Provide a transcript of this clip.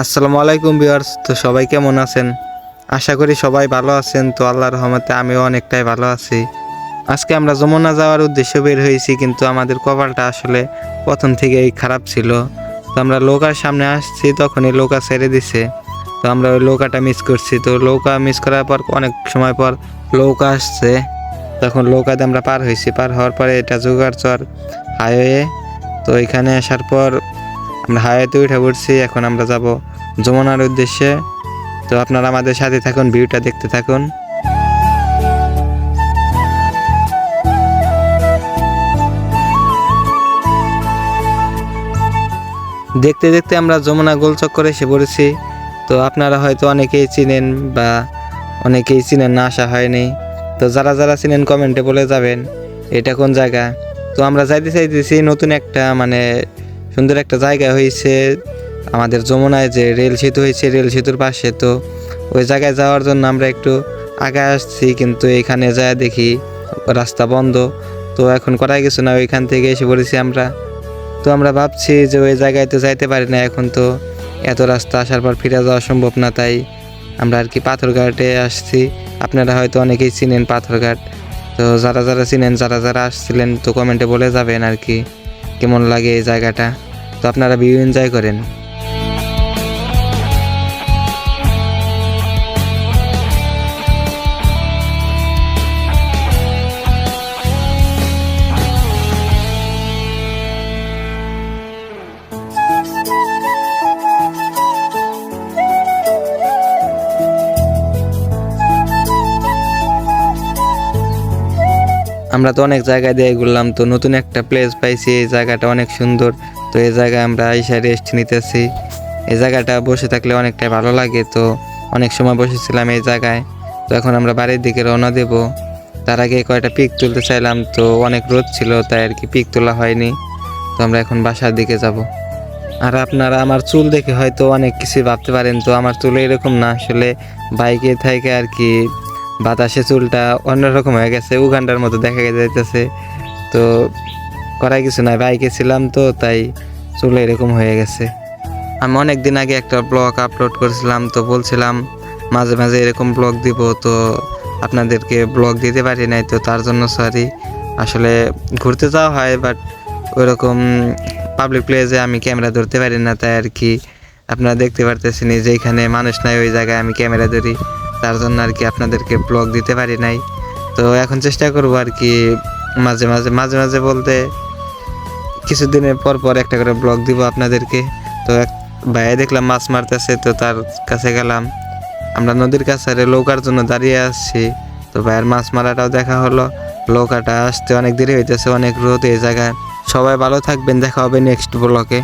আসসালামু আলাইকুম ভিউয়ার্স, তো সবাই কেমন আছেন? আশা করি সবাই ভালো আছেন, তো আল্লাহর রহমতে আমিও অনেকটাই ভালো আছি। আজকে আমরা যমুনা যাওয়ার উদ্দেশ্যে বের হয়েছি, কিন্তু আমাদের কপালটা আসলে প্রথম থেকেই খারাপ ছিল। তো আমরা নৌকার সামনে আসছি, তখনই নৌকা ছেড়ে দিছে। তো আমরা ওই নৌকাটা মিস করছি, তো নৌকা মিস করার পর অনেক সময় পর নৌকা আসছে। তখন নৌকাতে আমরা পার হয়েছি, পার হওয়ার পরে এটা জোগাড় চর হাইওয়ে তো এখানে আসার পর আমরা হাইওয়েতে উঠে পড়ছি, এখন আমরা যাব যমুনার উদ্দেশ্যে। তো আপনারা আমাদের সাথে থাকুন, ভিউটা দেখতে থাকুন। দেখতে দেখতে আমরা যমুনা গোলচক্করে এসে পড়েছি। তো আপনারা হয়তো অনেকেই চিনেন বা অনেকেই চিনেন না আসা হয়নি। তো যারা যারা চিনেন, কমেন্টে বলে যাবেন, এটা কোন জায়গা? তো আমরা যাইতে চাইতেছি নতুন একটা মানে সুন্দর একটা জায়গা হয়েছে। আমাদের যমুনায় যে রেল সেতু হয়েছে, রেল সেতুর পাশে। তো ওই জায়গায় যাওয়ার জন্য আমরা একটু আগে আসছি, কিন্তু এখানে যায় দেখি রাস্তা বন্ধ। তো এখন করাই কিছু না, ওইখান থেকে এসে পড়েছি আমরা। তো আমরা ভাবছি যে ওই জায়গায় তো যাইতে পারি না এখন তো। এত রাস্তা আসার পর ফিরে যাওয়া সম্ভব না তাই আমরা আর কি পাথরঘাটে আসছি। আপনারা হয়তো অনেকেই চিনেন পাথরঘাট। তো যারা যারা চিনেন, যারা যারা আসছিলেন, তো কমেন্টে বলে যাবেন আর কি। কেমন লাগে এই জায়গাটা? তো আপনারা ভিউ এনজয় করেন। আমরা তো অনেক জায়গায় দিয়ে ঘুরলাম, তো নতুন একটা প্লেস পাইছি, এই জায়গাটা অনেক সুন্দর। তো এই জায়গায় আমরা আইসা রেস্ট নিতেছি। এই জায়গাটা বসে থাকলে অনেকটাই ভালো লাগে, তো অনেক সময় বসেছিলাম এই জায়গায়। তো এখন আমরা বাড়ির দিকে রওনা দেব। তার আগে কয়টা পিক তুলতে চাইলাম, তো অনেক রোদ ছিল, তাই আর কি পিক তোলা হয়নি। তো আমরা এখন বাসার দিকে যাব। আর আপনারা আমার চুল দেখে হয়তো অনেক কিছু ভাবতে পারেন, তো আমার চুল এরকম না। আসলে বাইকে থেকে আর কি বাতাসে চুলটা অন্যরকম হয়ে গেছে, উগান্ডার মতো দেখা যাইতেছে। তো করাই কিছু নাই, বাইকে ছিলাম তো, তাই চুল এরকম হয়ে গেছে। আমি অনেক দিন আগে একটা ব্লগ আপলোড করেছিলাম, তো বলছিলাম মাঝে মাঝে এরকম ব্লগ দিব, তো আপনাদেরকে ব্লগ দিতে পারি নাই, তো তার জন্য সরি আসলে ঘুরতে যাওয়া হয় বাট ওইরকম পাবলিক প্লেসে আমি ক্যামেরা ধরতে পারি না, তাই আর কি। আপনারা দেখতে পারতেছেন যে এখানে মানুষ নাই, ওই জায়গায় আমি ক্যামেরা ধরি। তার জন্য আর কি আপনাদেরকে ব্লগ দিতে পারি নাই। তো এখন চেষ্টা করব আর কি মাঝে মাঝে মাঝে মাঝে বলতে কিছুদিনের পর পর একটা করে ব্লগ দিব আপনাদেরকে। তো এক ভাইয়া দেখলাম মাছ মারতেছে, তো তার কাছে গেলাম। আমরা নদীর কাছে লৌকার জন্য দাঁড়িয়ে আসছি তো ভাইয়ের মাছ মারাটাও দেখা হলো। নৌকাটা আসতে অনেক দেরি হইতেছে, অনেক রোদ এই জায়গায়। সবাই ভালো থাকবেন, দেখা হবে নেক্সট ব্লকে